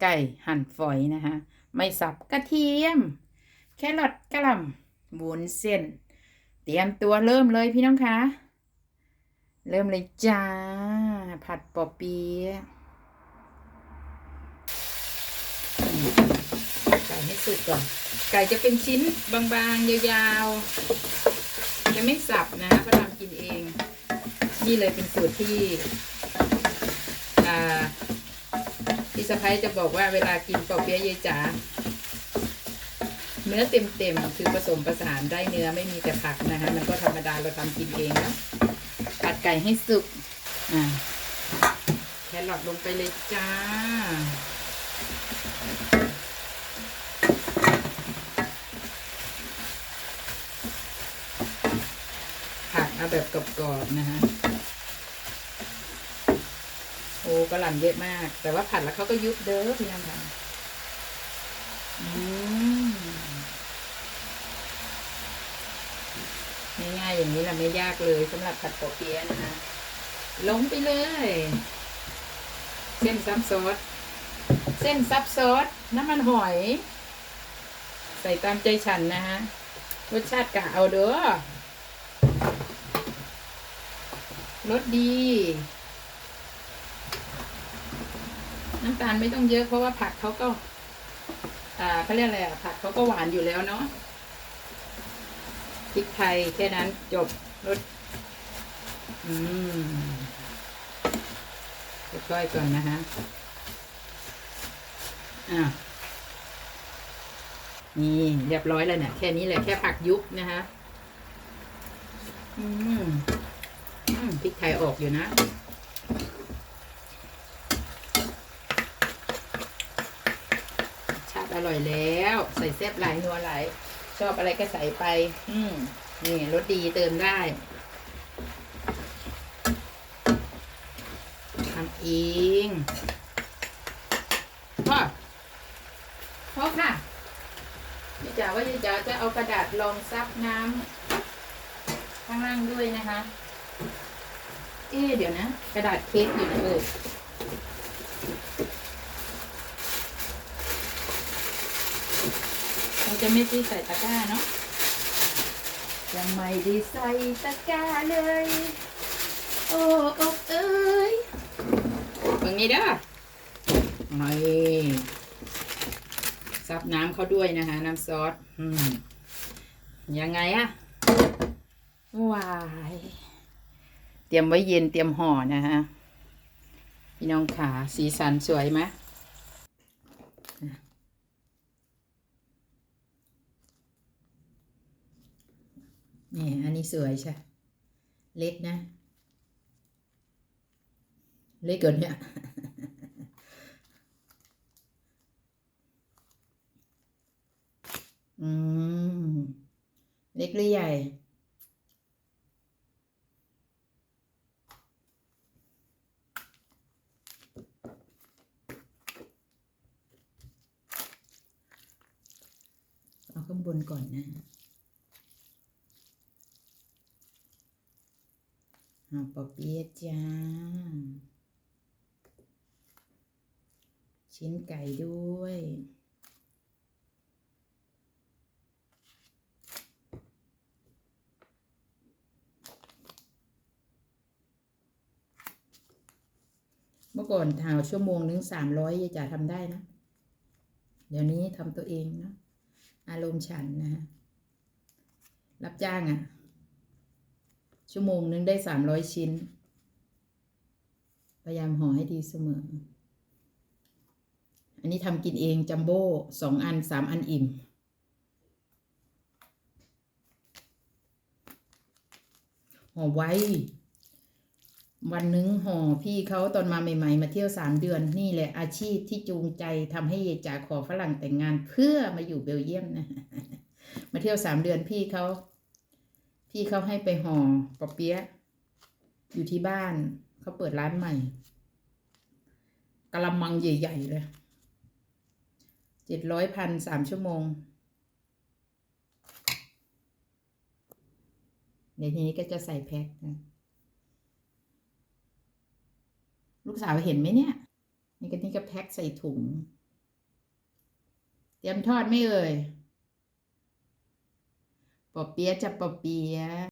ไก่หั่นฝอยนะคะ ไม่สับกระเทียม แครอทกระหล่ำวุ้นเส้น เตรียมตัวเริ่มเลยพี่น้องคะ เริ่มเลยจ้า ผัดปอเปี๊ยะไก่ให้สุกก่อน ไก่จะเป็นชิ้นบางๆ ยาวๆ จะไม่สับนะเพราะทำกินเอง นี่เลยเป็นสูตรที่อ่า พี่สะพ้ยจะบอกว่าเวลากินปอเปี๊ยะยายจ๋าเนื้อเต็มๆ คือผสมประสานได้เนื้อไม่มีแต่ผักนะคะมันก็ธรรมดาเราทำกินเองนะผัดไก่ให้สุกอ่าแครอทลงไปเลยจ้า ผักเอาแบบกรอบๆนะคะ โอ้กระหล่ำเยอะมาก แต่ว่าผัดแล้วเขาก็ยุบเด้อพี่ยังค่ะอืมง่ายๆอย่างนี้แหละไม่ยากเลยสำหรับผัดปอเปี๊ยะนะคะลงไปเลย เส้นซับซอสเส้นซับซอสน้ำมันหอย ใส่ตามใจฉันนะฮะรสชาติกะเอาเด้อรสดี น้ำตาลไม่ต้องเยอะเพราะว่าผักเขาก็ อ่าเขาเรียกอะไรอะผักเขาก็หวานอยู่แล้วเนาะพริกไทยแค่นั้นจบรสอืมค่อยๆก่อนนะฮะอะนี่เรียบร้อยแล้วเนี่ยแค่นี้แหละแค่ผักยุบนะคะอืมอืมพริกไทยออกอยู่นะ ชาติอ ร่อยแล้ว ใส่แซ่บหลายนัวหลายชอบอะไรก็ใส่ไป อืมนี่รสดีเติมได้ทำเองพ่อพ่อค่ะยายจ๋าว่ายายจ๋าจะเอากระดาษรองซับน้ำข้างล่างด้วยนะคะ เอ๊เดี๋ยวนะ กระดาษเค้กอยู่ไหนเอ่ย เราจะไม่ได้ใส่ตะกร้าเนาะยังไม่ได้ใส่ตะกร้าเลย โอ้อกเอ้ยตรงนี้เด้อไม่ซับน้ำเขาด้วยนะคะ น้ำซอสอืมยังไงอะวาย เตรียมไว้เย็นเตรียมห่อนะฮะ พี่น้องขาสีสันสวยไหม นี่ อันนี้สวยใช่ เล็กนะ เล็กเกินเนี่ยอืม เล็กหรือใหญ่ เอาข้างบนก่อนนะ เอาปอเปี๊ยะจ้า ชิ้นไก่ด้วย เมื่อก่อนถ่าวชั่วโมงนึงสามร้อยยายจ๋าทำได้นะ เดี๋ยวนี้ทำตัวเองนะ อารมณ์ฉันนะฮะรับจ้างอะ่ะ ชั่วโมงนึงได้สามร้อยชิ้น พยายามห่อให้ดีเสมอ อันนี้ทำกินเองจัมโบ้สองอันสามอันอิ่ม ห่อไว้ วันหนึงห่อพี่เขาตอนมาใหม่ๆ มาเที่ยวสามเดือนนี่แหละอาชีพที่จูงใจทำให้เยจ่าขอฝรั่งแต่งงานเพื่อมาอยู่เบลเยียมนะ มาเที่ยวสามเดือนพี่เขา พี่เขาให้ไปห่อปอเปี๊ยะอยู่ที่บ้านเขาเปิดร้านใหม่กะละมังใหญ่ ๆ เลยเจ็ดร้อยพันสามชั่วโมง เดี๋ยวทีนี้ก็จะใส่แพ็คนะลูกสาวเห็นไหมเนี่ย นี่ก็นี่ก็แพ็คใส่ถุง เตรียมทอดไม่เอ่ย ปอเปียะจะปอเปียะ